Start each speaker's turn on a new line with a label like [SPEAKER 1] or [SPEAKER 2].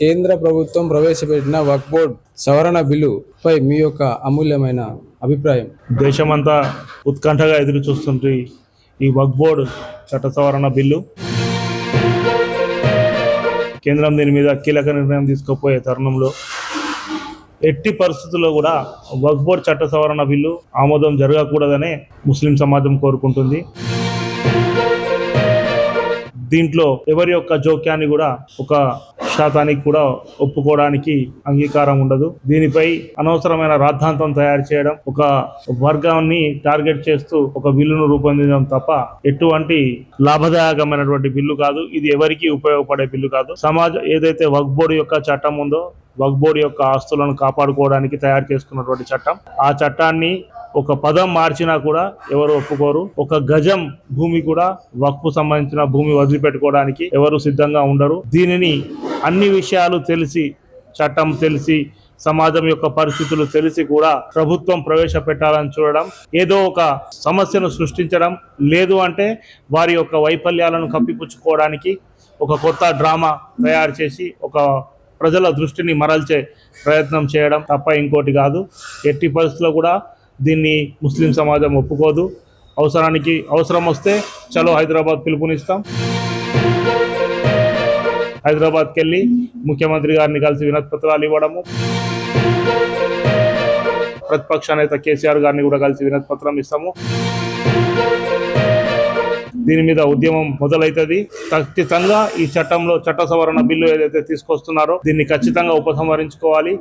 [SPEAKER 1] కేంద్ర ప్రభుత్వం ప్రవేశపెట్టిన వక్ బోర్డ్ సవరణ బిల్లుపై మీ యొక్క అమూల్యమైన అభిప్రాయం.
[SPEAKER 2] దేశమంతా ఉత్కంఠగా ఎదురు చూస్తుంది ఈ వక్ బోర్డు చట్ట సవరణ బిల్లు కేంద్రం దీని మీద కీలక నిర్ణయం తీసుకోపోయే తరుణంలో ఎట్టి పరిస్థితుల్లో కూడా వక్ బోర్డు చట్ట సవరణ బిల్లు ఆమోదం జరగకూడదనే ముస్లిం సమాజం కోరుకుంటుంది. దీంట్లో ఎవరి యొక్క జోక్యాన్ని కూడా ఒక శాతానికి కూడా ఒప్పుకోవడానికి అంగీకారం ఉండదు. దీనిపై అనవసరమైన రాద్ధాంతం తయారు చేయడం ఒక వర్గాన్ని టార్గెట్ చేస్తూ ఒక బిల్లును రూపొందించడం తప్ప ఎటువంటి లాభదాయకమైనటువంటి బిల్లు కాదు. ఇది ఎవరికి ఉపయోగపడే బిల్లు కాదు. సమాజం ఏదైతే వక్ బోర్డు యొక్క చట్టం ఉందో వక్ బోర్డు యొక్క ఆస్తులను కాపాడుకోవడానికి తయారు చేసుకున్నటువంటి చట్టం. ఆ చట్టాన్ని ఒక పదం మార్చినా కూడా ఎవరు ఒప్పుకోరు. ఒక గజం భూమి కూడా వక్ఫ్ సంబంధించిన భూమి వదిలిపెట్టుకోవడానికి ఎవరు సిద్ధంగా ఉండరు. దీనిని అన్ని విషయాలు తెలిసి చట్టం తెలిసి సమాజం యొక్క పరిస్థితులు తెలిసి కూడా ప్రభుత్వం ప్రవేశపెట్టాలని చూడడం ఏదో ఒక సమస్యను సృష్టించడం లేదు అంటే వారి యొక్క వైఫల్యాలను కప్పిపుచ్చుకోవడానికి ఒక కొత్త డ్రామా తయారు చేసి ఒక ప్రజల దృష్టిని మరల్చే ప్రయత్నం చేయడం తప్ప ఇంకోటి కాదు. ఎట్టి పరిస్థితుల్లో కూడా దీన్ని ముస్లిం సమాజం ఒప్పుకోదు. అవసరానికి అవసరం వస్తే చలో హైదరాబాద్ పిలుపునిస్తాం. హైదరాబాద్కి వెళ్ళి ముఖ్యమంత్రి గారిని కలిసి వినతిపత్రాలు ఇవ్వడము. ప్రతిపక్ష నేత కేసీఆర్ గారిని కూడా కలిసి వినతిపత్రం ఇస్తాము. దీని మీద ఉద్యమం మొదలవుతుంది ఖచ్చితంగా ఈ చట్టంలో చట్ట సవరణ బిల్లు ఏదైతే తీసుకొస్తున్నారో దీన్ని ఖచ్చితంగా ఉపసంహరించుకోవాలి.